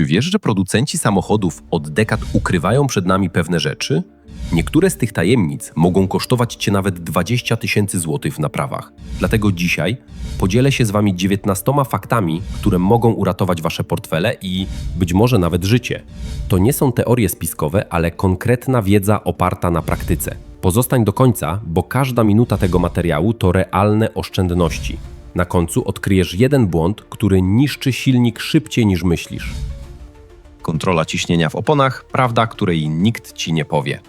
Czy wiesz, że producenci samochodów od dekad ukrywają przed nami pewne rzeczy? Niektóre z tych tajemnic mogą kosztować Cię nawet 20 tysięcy złotych w naprawach. Dlatego dzisiaj podzielę się z Wami 19 faktami, które mogą uratować Wasze portfele i być może nawet życie. To nie są teorie spiskowe, ale konkretna wiedza oparta na praktyce. Pozostań do końca, bo każda minuta tego materiału to realne oszczędności. Na końcu odkryjesz jeden błąd, który niszczy silnik szybciej niż myślisz. Kontrola ciśnienia w oponach, prawda, której nikt ci nie powie.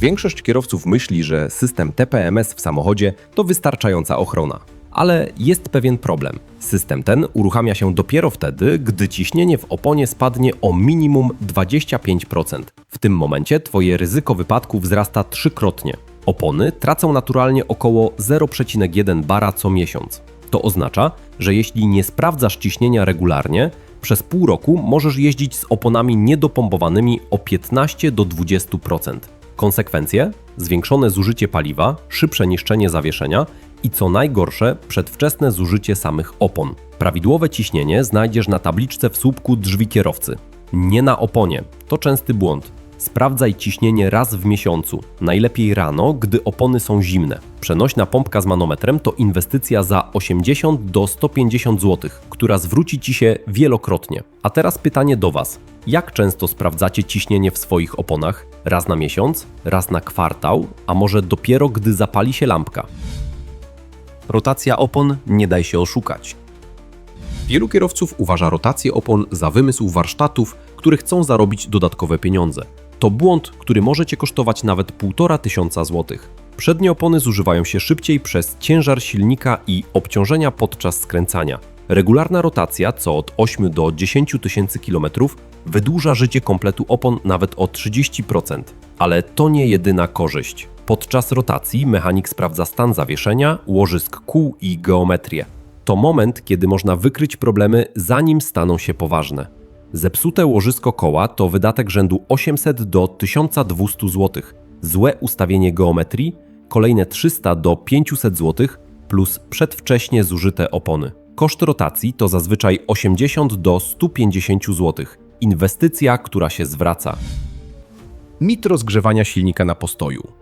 Większość kierowców myśli, że system TPMS w samochodzie to wystarczająca ochrona. Ale jest pewien problem. System ten uruchamia się dopiero wtedy, gdy ciśnienie w oponie spadnie o minimum 25%. W tym momencie Twoje ryzyko wypadku wzrasta trzykrotnie. Opony tracą naturalnie około 0,1 bara co miesiąc. To oznacza, że jeśli nie sprawdzasz ciśnienia regularnie, przez pół roku możesz jeździć z oponami niedopompowanymi o 15 do 20%. Konsekwencje? Zwiększone zużycie paliwa, szybsze niszczenie zawieszenia i co najgorsze, przedwczesne zużycie samych opon. Prawidłowe ciśnienie znajdziesz na tabliczce w słupku drzwi kierowcy. Nie na oponie. To częsty błąd. Sprawdzaj ciśnienie raz w miesiącu, najlepiej rano, gdy opony są zimne. Przenośna pompka z manometrem to inwestycja za 80 do 150 zł, która zwróci Ci się wielokrotnie. A teraz pytanie do Was. Jak często sprawdzacie ciśnienie w swoich oponach? Raz na miesiąc? Raz na kwartał? A może dopiero gdy zapali się lampka? Rotacja opon nie daj się oszukać. Wielu kierowców uważa rotację opon za wymysł warsztatów, które chcą zarobić dodatkowe pieniądze. To błąd, który może Cię kosztować nawet 1,5 tysiąca złotych. Przednie opony zużywają się szybciej przez ciężar silnika i obciążenia podczas skręcania. Regularna rotacja, co od 8 do 10 tysięcy kilometrów, wydłuża życie kompletu opon nawet o 30%. Ale to nie jedyna korzyść. Podczas rotacji mechanik sprawdza stan zawieszenia, łożysk kół i geometrię. To moment, kiedy można wykryć problemy, zanim staną się poważne. Zepsute łożysko koła to wydatek rzędu 800 do 1200 zł. Złe ustawienie geometrii kolejne 300 do 500 zł plus przedwcześnie zużyte opony. Koszt rotacji to zazwyczaj 80 do 150 zł. Inwestycja, która się zwraca. Mit rozgrzewania silnika na postoju.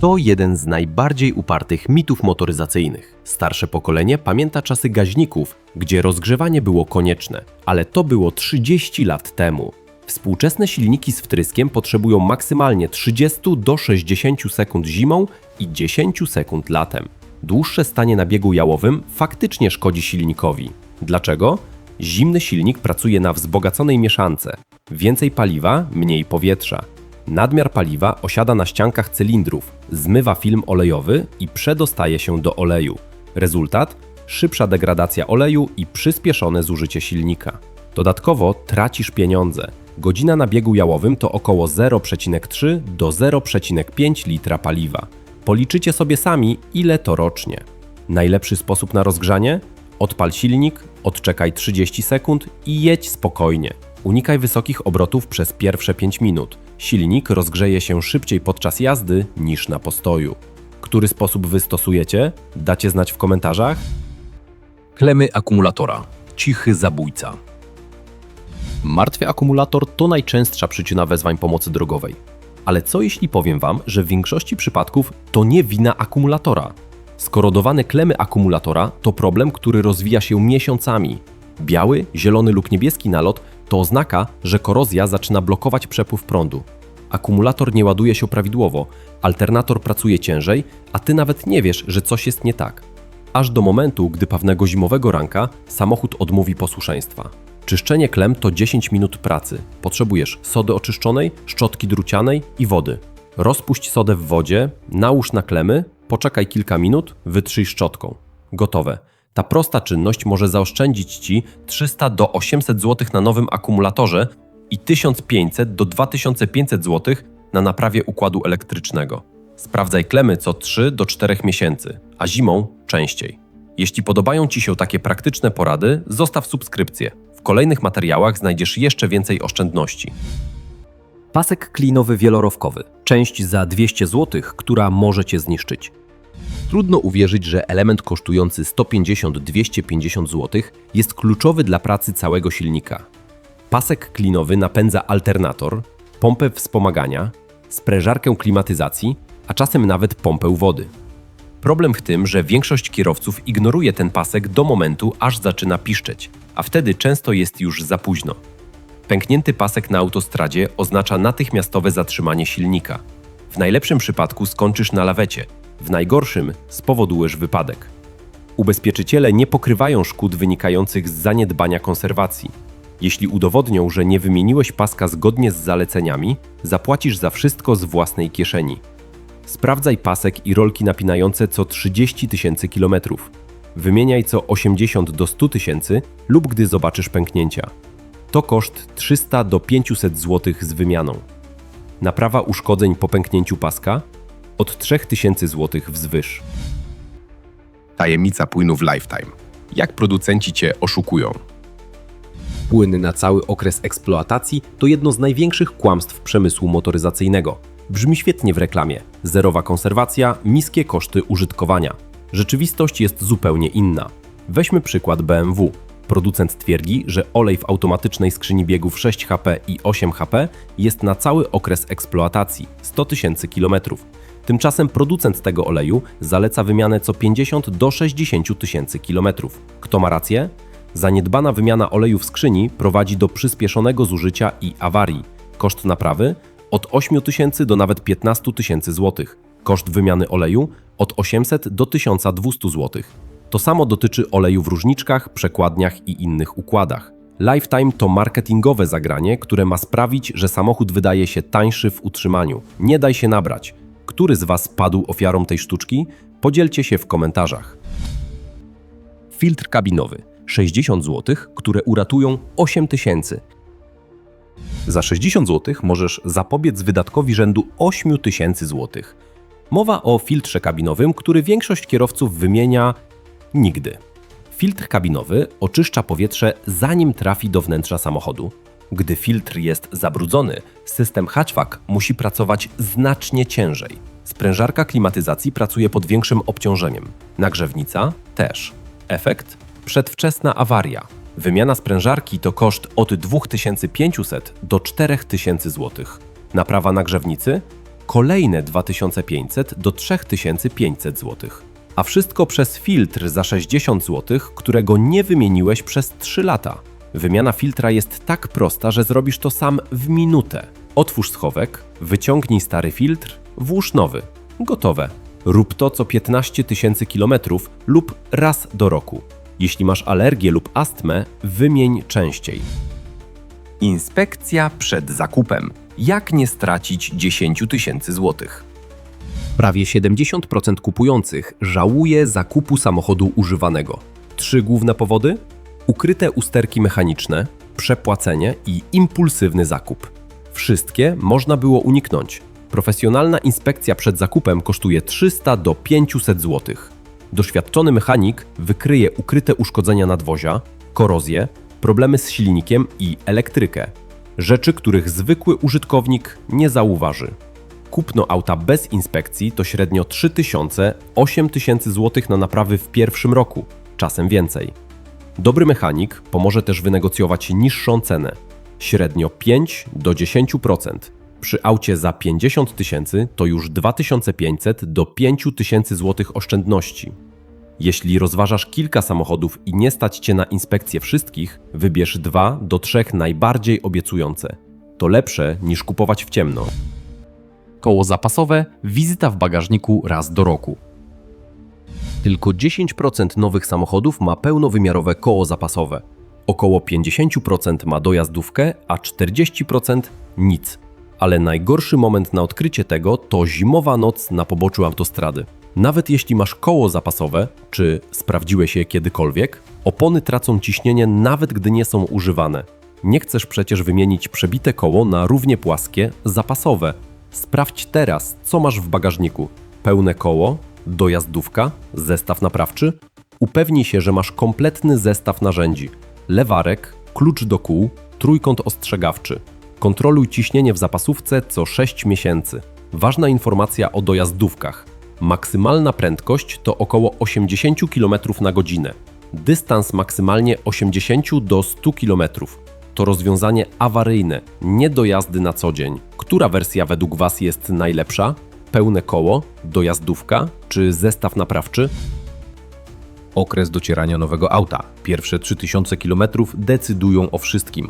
To jeden z najbardziej upartych mitów motoryzacyjnych. Starsze pokolenie pamięta czasy gaźników, gdzie rozgrzewanie było konieczne, ale to było 30 lat temu. Współczesne silniki z wtryskiem potrzebują maksymalnie 30 do 60 sekund zimą i 10 sekund latem. Dłuższe stanie na biegu jałowym faktycznie szkodzi silnikowi. Dlaczego? Zimny silnik pracuje na wzbogaconej mieszance. Więcej paliwa, mniej powietrza. Nadmiar paliwa osiada na ściankach cylindrów, zmywa film olejowy i przedostaje się do oleju. Rezultat? Szybsza degradacja oleju i przyspieszone zużycie silnika. Dodatkowo tracisz pieniądze. Godzina na biegu jałowym to około 0,3 do 0,5 litra paliwa. Policzycie sobie sami, ile to rocznie. Najlepszy sposób na rozgrzanie? Odpal silnik, odczekaj 30 sekund i jedź spokojnie. Unikaj wysokich obrotów przez pierwsze 5 minut. Silnik rozgrzeje się szybciej podczas jazdy niż na postoju. Który sposób wy stosujecie? Dacie znać w komentarzach? Klemy akumulatora. Cichy zabójca. Martwy akumulator to najczęstsza przyczyna wezwań pomocy drogowej. Ale co jeśli powiem Wam, że w większości przypadków to nie wina akumulatora? Skorodowane klemy akumulatora to problem, który rozwija się miesiącami. Biały, zielony lub niebieski nalot to oznaka, że korozja zaczyna blokować przepływ prądu. Akumulator nie ładuje się prawidłowo, alternator pracuje ciężej, a ty nawet nie wiesz, że coś jest nie tak. Aż do momentu, gdy pewnego zimowego ranka samochód odmówi posłuszeństwa. Czyszczenie klem to 10 minut pracy. Potrzebujesz sody oczyszczonej, szczotki drucianej i wody. Rozpuść sodę w wodzie, nałóż na klemy, poczekaj kilka minut, wytrzyj szczotką. Gotowe. Ta prosta czynność może zaoszczędzić Ci 300 do 800 zł na nowym akumulatorze i 1500 do 2500 zł na naprawie układu elektrycznego. Sprawdzaj klemy co 3 do 4 miesięcy, a zimą częściej. Jeśli podobają Ci się takie praktyczne porady, zostaw subskrypcję. W kolejnych materiałach znajdziesz jeszcze więcej oszczędności. Pasek klinowy wielorowkowy. Część za 200 zł, która może Cię zniszczyć. Trudno uwierzyć, że element kosztujący 150-250 zł jest kluczowy dla pracy całego silnika. Pasek klinowy napędza alternator, pompę wspomagania, sprężarkę klimatyzacji, a czasem nawet pompę wody. Problem w tym, że większość kierowców ignoruje ten pasek do momentu, aż zaczyna piszczeć, a wtedy często jest już za późno. Pęknięty pasek na autostradzie oznacza natychmiastowe zatrzymanie silnika. W najlepszym przypadku skończysz na lawecie, w najgorszym spowodujesz wypadek. Ubezpieczyciele nie pokrywają szkód wynikających z zaniedbania konserwacji. Jeśli udowodnią, że nie wymieniłeś paska zgodnie z zaleceniami, zapłacisz za wszystko z własnej kieszeni. Sprawdzaj pasek i rolki napinające co 30 tysięcy kilometrów. Wymieniaj co 80 do 100 tysięcy lub gdy zobaczysz pęknięcia. To koszt 300 do 500 zł z wymianą. Naprawa uszkodzeń po pęknięciu paska od 3000 zł wzwyż. Tajemnica płynów Lifetime. Jak producenci Cię oszukują? Płyn na cały okres eksploatacji to jedno z największych kłamstw przemysłu motoryzacyjnego. Brzmi świetnie w reklamie. Zerowa konserwacja, niskie koszty użytkowania. Rzeczywistość jest zupełnie inna. Weźmy przykład BMW. Producent twierdzi, że olej w automatycznej skrzyni biegów 6 HP i 8 HP jest na cały okres eksploatacji 100 tysięcy kilometrów. Tymczasem producent tego oleju zaleca wymianę co 50 do 60 tysięcy kilometrów. Kto ma rację? Zaniedbana wymiana oleju w skrzyni prowadzi do przyspieszonego zużycia i awarii. Koszt naprawy od 8 tysięcy do nawet 15 tysięcy złotych. Koszt wymiany oleju od 800 do 1200 złotych. To samo dotyczy oleju w różniczkach, przekładniach i innych układach. Lifetime to marketingowe zagranie, które ma sprawić, że samochód wydaje się tańszy w utrzymaniu. Nie daj się nabrać. Który z Was padł ofiarą tej sztuczki? Podzielcie się w komentarzach. Filtr kabinowy 60 zł, które uratują 8 tysięcy. Za 60 zł możesz zapobiec wydatkowi rzędu 8 tysięcy złotych. Mowa o filtrze kabinowym, który większość kierowców wymienia nigdy. Filtr kabinowy oczyszcza powietrze zanim trafi do wnętrza samochodu. Gdy filtr jest zabrudzony, system hatchback musi pracować znacznie ciężej. Sprężarka klimatyzacji pracuje pod większym obciążeniem. Nagrzewnica też. Efekt? Przedwczesna awaria. Wymiana sprężarki to koszt od 2500 do 4000 zł. Naprawa nagrzewnicy? Kolejne 2500 do 3500 zł. A wszystko przez filtr za 60 zł, którego nie wymieniłeś przez 3 lata. Wymiana filtra jest tak prosta, że zrobisz to sam w minutę. Otwórz schowek, wyciągnij stary filtr, włóż nowy. Gotowe. Rób to co 15 tysięcy kilometrów lub raz do roku. Jeśli masz alergię lub astmę, wymień częściej. Inspekcja przed zakupem. Jak nie stracić 10 tysięcy złotych? Prawie 70% kupujących żałuje zakupu samochodu używanego. Trzy główne powody? Ukryte usterki mechaniczne, przepłacenie i impulsywny zakup. Wszystkie można było uniknąć. Profesjonalna inspekcja przed zakupem kosztuje 300 do 500 zł. Doświadczony mechanik wykryje ukryte uszkodzenia nadwozia, korozję, problemy z silnikiem i elektrykę. Rzeczy, których zwykły użytkownik nie zauważy. Kupno auta bez inspekcji to średnio 3000-8000 zł na naprawy w pierwszym roku, czasem więcej. Dobry mechanik pomoże też wynegocjować niższą cenę, średnio 5 do 10%. Przy aucie za 50 tysięcy to już 2500 do 5000 zł oszczędności. Jeśli rozważasz kilka samochodów i nie stać cię na inspekcję wszystkich, wybierz dwa do trzech najbardziej obiecujące. To lepsze niż kupować w ciemno. Koło zapasowe, wizyta w bagażniku raz do roku. Tylko 10% nowych samochodów ma pełnowymiarowe koło zapasowe. Około 50% ma dojazdówkę, a 40% nic. Ale najgorszy moment na odkrycie tego to zimowa noc na poboczu autostrady. Nawet jeśli masz koło zapasowe, czy sprawdziłeś je kiedykolwiek, opony tracą ciśnienie nawet gdy nie są używane. Nie chcesz przecież wymienić przebite koło na równie płaskie, zapasowe. Sprawdź teraz, co masz w bagażniku. Pełne koło, dojazdówka, zestaw naprawczy. Upewnij się, że masz kompletny zestaw narzędzi. Lewarek, klucz do kół, trójkąt ostrzegawczy. Kontroluj ciśnienie w zapasówce co 6 miesięcy. Ważna informacja o dojazdówkach. Maksymalna prędkość to około 80 km na godzinę. Dystans maksymalnie 80 do 100 km. To rozwiązanie awaryjne, nie do jazdy na co dzień. Która wersja według Was jest najlepsza? Pełne koło, dojazdówka czy zestaw naprawczy? Okres docierania nowego auta. Pierwsze 3000 km decydują o wszystkim.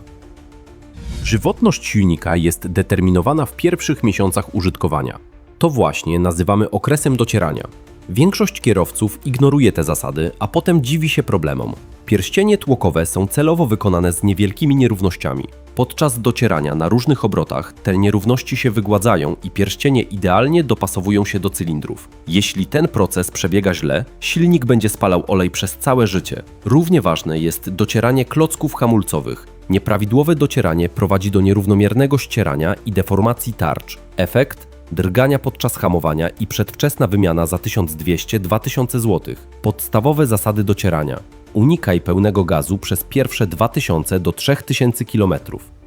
Żywotność silnika jest determinowana w pierwszych miesiącach użytkowania. To właśnie nazywamy okresem docierania. Większość kierowców ignoruje te zasady, a potem dziwi się problemom. Pierścienie tłokowe są celowo wykonane z niewielkimi nierównościami. Podczas docierania na różnych obrotach te nierówności się wygładzają i pierścienie idealnie dopasowują się do cylindrów. Jeśli ten proces przebiega źle, silnik będzie spalał olej przez całe życie. Równie ważne jest docieranie klocków hamulcowych. Nieprawidłowe docieranie prowadzi do nierównomiernego ścierania i deformacji tarcz. Efekt drgania podczas hamowania i przedwczesna wymiana za 1200-2000 zł. Podstawowe zasady docierania. Unikaj pełnego gazu przez pierwsze 2000 do 3000 km.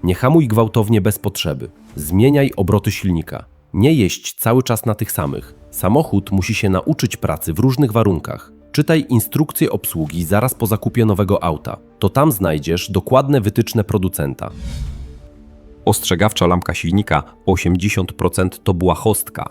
Nie hamuj gwałtownie bez potrzeby. Zmieniaj obroty silnika. Nie jeźdź cały czas na tych samych. Samochód musi się nauczyć pracy w różnych warunkach. Czytaj instrukcję obsługi zaraz po zakupie nowego auta. To tam znajdziesz dokładne wytyczne producenta. Ostrzegawcza lampka silnika 80% to błahostka.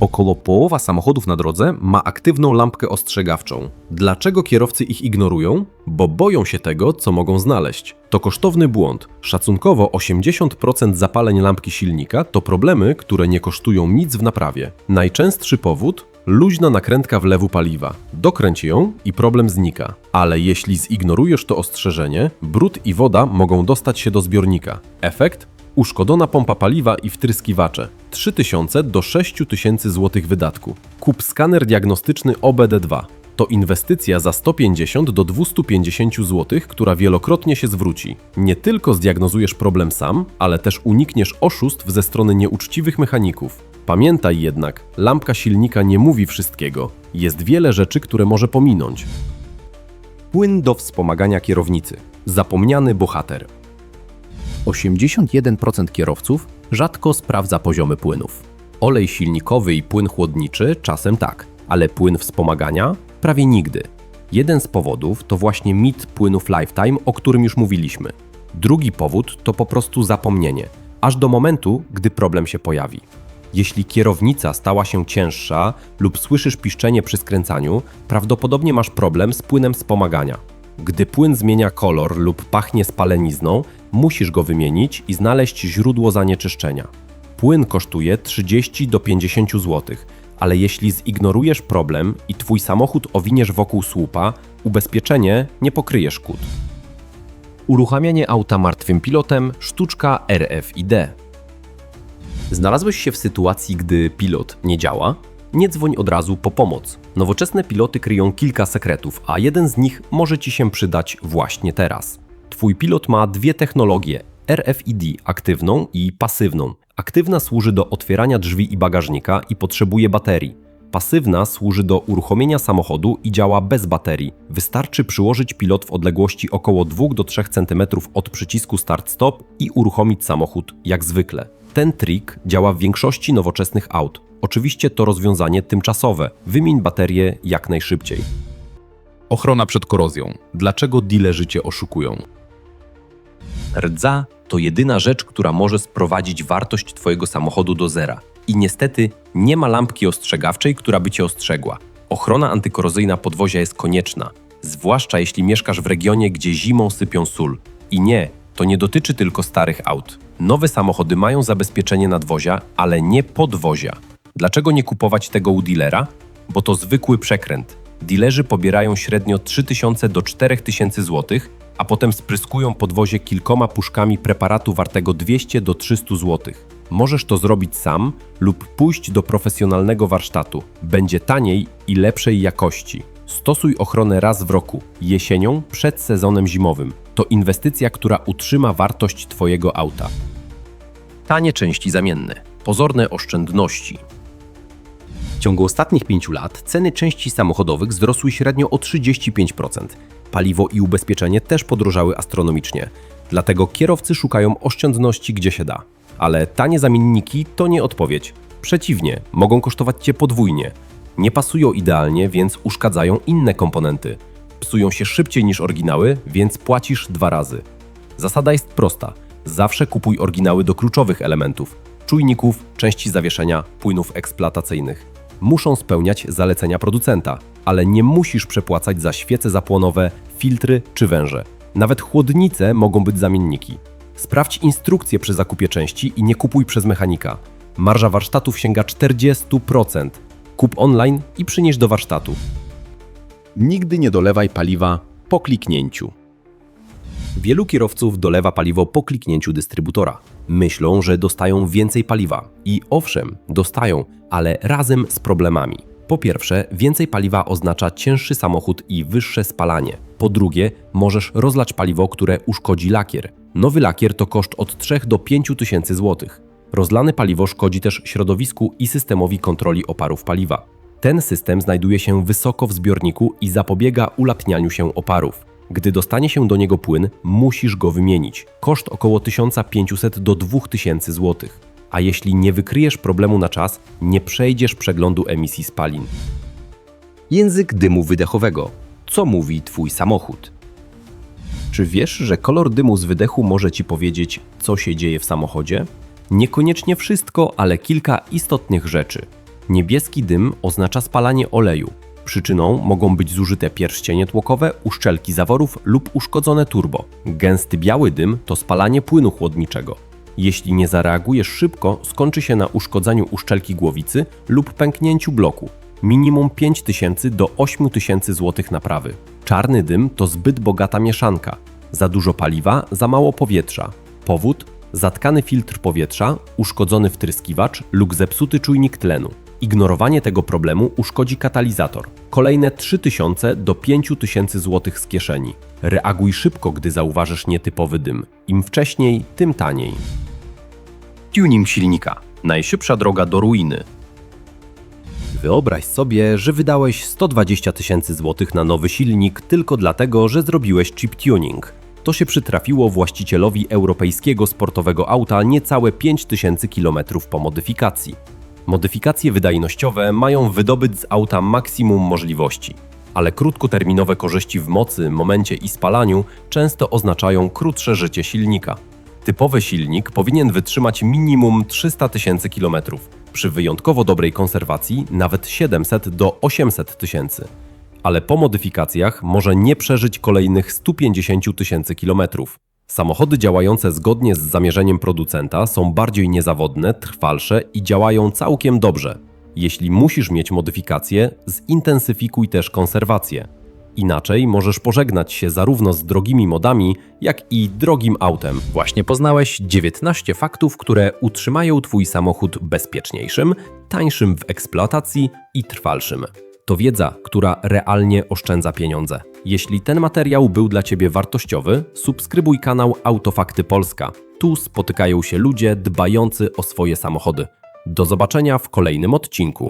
Około połowa samochodów na drodze ma aktywną lampkę ostrzegawczą. Dlaczego kierowcy ich ignorują? Bo boją się tego, co mogą znaleźć. To kosztowny błąd. Szacunkowo 80% zapaleń lampki silnika to problemy, które nie kosztują nic w naprawie. Najczęstszy powód luźna nakrętka wlewu paliwa. Dokręć ją i problem znika. Ale jeśli zignorujesz to ostrzeżenie, brud i woda mogą dostać się do zbiornika. Efekt? Uszkodzona pompa paliwa i wtryskiwacze. 3000 do 6000 zł wydatku. Kup skaner diagnostyczny OBD2. To inwestycja za 150 do 250 zł, która wielokrotnie się zwróci. Nie tylko zdiagnozujesz problem sam, ale też unikniesz oszustw ze strony nieuczciwych mechaników. Pamiętaj jednak, lampka silnika nie mówi wszystkiego. Jest wiele rzeczy, które może pominąć. Płyn do wspomagania kierownicy. Zapomniany bohater. 81% kierowców rzadko sprawdza poziomy płynów. Olej silnikowy i płyn chłodniczy czasem tak, ale płyn wspomagania prawie nigdy. Jeden z powodów to właśnie mit płynów Lifetime, o którym już mówiliśmy. Drugi powód to po prostu zapomnienie, aż do momentu, gdy problem się pojawi. Jeśli kierownica stała się cięższa lub słyszysz piszczenie przy skręcaniu, prawdopodobnie masz problem z płynem wspomagania. Gdy płyn zmienia kolor lub pachnie spalenizną, musisz go wymienić i znaleźć źródło zanieczyszczenia. Płyn kosztuje 30 do 50 zł, ale jeśli zignorujesz problem i twój samochód owiniesz wokół słupa, ubezpieczenie nie pokryje szkód. Uruchamianie auta martwym pilotem sztuczka RFID. Znalazłeś się w sytuacji, gdy pilot nie działa? Nie dzwoń od razu po pomoc. Nowoczesne piloty kryją kilka sekretów, a jeden z nich może Ci się przydać właśnie teraz. Twój pilot ma dwie technologie: RFID aktywną i pasywną. Aktywna służy do otwierania drzwi i bagażnika i potrzebuje baterii. Pasywna służy do uruchomienia samochodu i działa bez baterii. Wystarczy przyłożyć pilot w odległości około 2 do 3 cm od przycisku start-stop i uruchomić samochód jak zwykle. Ten trik działa w większości nowoczesnych aut. Oczywiście to rozwiązanie tymczasowe. Wymień baterię jak najszybciej. Ochrona przed korozją. Dlaczego dealerzy cię oszukują? Rdza to jedyna rzecz, która może sprowadzić wartość Twojego samochodu do zera. I niestety nie ma lampki ostrzegawczej, która by Cię ostrzegła. Ochrona antykorozyjna podwozia jest konieczna, zwłaszcza jeśli mieszkasz w regionie, gdzie zimą sypią sól. I nie, to nie dotyczy tylko starych aut. Nowe samochody mają zabezpieczenie nadwozia, ale nie podwozia. Dlaczego nie kupować tego u dealera? Bo to zwykły przekręt. Dilerzy pobierają średnio 3000 do 4000 zł, a potem spryskują podwozie kilkoma puszkami preparatu wartego 200 do 300 zł. Możesz to zrobić sam lub pójść do profesjonalnego warsztatu. Będzie taniej i lepszej jakości. Stosuj ochronę raz w roku, jesienią przed sezonem zimowym. To inwestycja, która utrzyma wartość Twojego auta. Tanie części zamienne. Pozorne oszczędności. W ciągu ostatnich pięciu lat ceny części samochodowych wzrosły średnio o 35%. Paliwo i ubezpieczenie też podrożały astronomicznie. Dlatego kierowcy szukają oszczędności gdzie się da. Ale tanie zamienniki to nie odpowiedź. Przeciwnie, mogą kosztować Cię podwójnie. Nie pasują idealnie, więc uszkadzają inne komponenty. Psują się szybciej niż oryginały, więc płacisz dwa razy. Zasada jest prosta. Zawsze kupuj oryginały do kluczowych elementów: czujników, części zawieszenia, płynów eksploatacyjnych. Muszą spełniać zalecenia producenta, ale nie musisz przepłacać za świece zapłonowe, filtry czy węże. Nawet chłodnice mogą być zamienniki. Sprawdź instrukcję przy zakupie części i nie kupuj przez mechanika. Marża warsztatów sięga 40%. Kup online i przynieś do warsztatu. Nigdy nie dolewaj paliwa po kliknięciu. Wielu kierowców dolewa paliwo po kliknięciu dystrybutora. Myślą, że dostają więcej paliwa. I owszem, dostają, ale razem z problemami. Po pierwsze, więcej paliwa oznacza cięższy samochód i wyższe spalanie. Po drugie, możesz rozlać paliwo, które uszkodzi lakier. Nowy lakier to koszt od 3 do 5 tysięcy złotych. Rozlane paliwo szkodzi też środowisku i systemowi kontroli oparów paliwa. Ten system znajduje się wysoko w zbiorniku i zapobiega ulatnianiu się oparów. Gdy dostanie się do niego płyn, musisz go wymienić. Koszt około 1500 do 2000 zł. A jeśli nie wykryjesz problemu na czas, nie przejdziesz przeglądu emisji spalin. Język dymu wydechowego. Co mówi Twój samochód? Czy wiesz, że kolor dymu z wydechu może ci powiedzieć, co się dzieje w samochodzie? Niekoniecznie wszystko, ale kilka istotnych rzeczy. Niebieski dym oznacza spalanie oleju. Przyczyną mogą być zużyte pierścienie tłokowe, uszczelki zaworów lub uszkodzone turbo. Gęsty biały dym to spalanie płynu chłodniczego. Jeśli nie zareagujesz szybko, skończy się na uszkodzeniu uszczelki głowicy lub pęknięciu bloku. Minimum 5000 do 8000 zł naprawy. Czarny dym to zbyt bogata mieszanka. Za dużo paliwa, za mało powietrza. Powód? Zatkany filtr powietrza, uszkodzony wtryskiwacz lub zepsuty czujnik tlenu. Ignorowanie tego problemu uszkodzi katalizator. Kolejne 3000 do 5000 zł z kieszeni. Reaguj szybko, gdy zauważysz nietypowy dym. Im wcześniej, tym taniej. Tuning silnika. Najszybsza droga do ruiny. Wyobraź sobie, że wydałeś 120 tysięcy złotych na nowy silnik tylko dlatego, że zrobiłeś chip tuning. To się przytrafiło właścicielowi europejskiego sportowego auta niecałe 5000 km po modyfikacji. Modyfikacje wydajnościowe mają wydobyć z auta maksimum możliwości, ale krótkoterminowe korzyści w mocy, momencie i spalaniu często oznaczają krótsze życie silnika. Typowy silnik powinien wytrzymać minimum 300 tysięcy kilometrów, przy wyjątkowo dobrej konserwacji nawet 700 do 800 tysięcy. Ale po modyfikacjach może nie przeżyć kolejnych 150 tysięcy kilometrów. Samochody działające zgodnie z zamierzeniem producenta są bardziej niezawodne, trwalsze i działają całkiem dobrze. Jeśli musisz mieć modyfikacje, zintensyfikuj też konserwację. Inaczej możesz pożegnać się zarówno z drogimi modami, jak i drogim autem. Właśnie poznałeś 19 faktów, które utrzymają Twój samochód bezpieczniejszym, tańszym w eksploatacji i trwalszym. To wiedza, która realnie oszczędza pieniądze. Jeśli ten materiał był dla Ciebie wartościowy, subskrybuj kanał Autofakty Polska. Tu spotykają się ludzie dbający o swoje samochody. Do zobaczenia w kolejnym odcinku.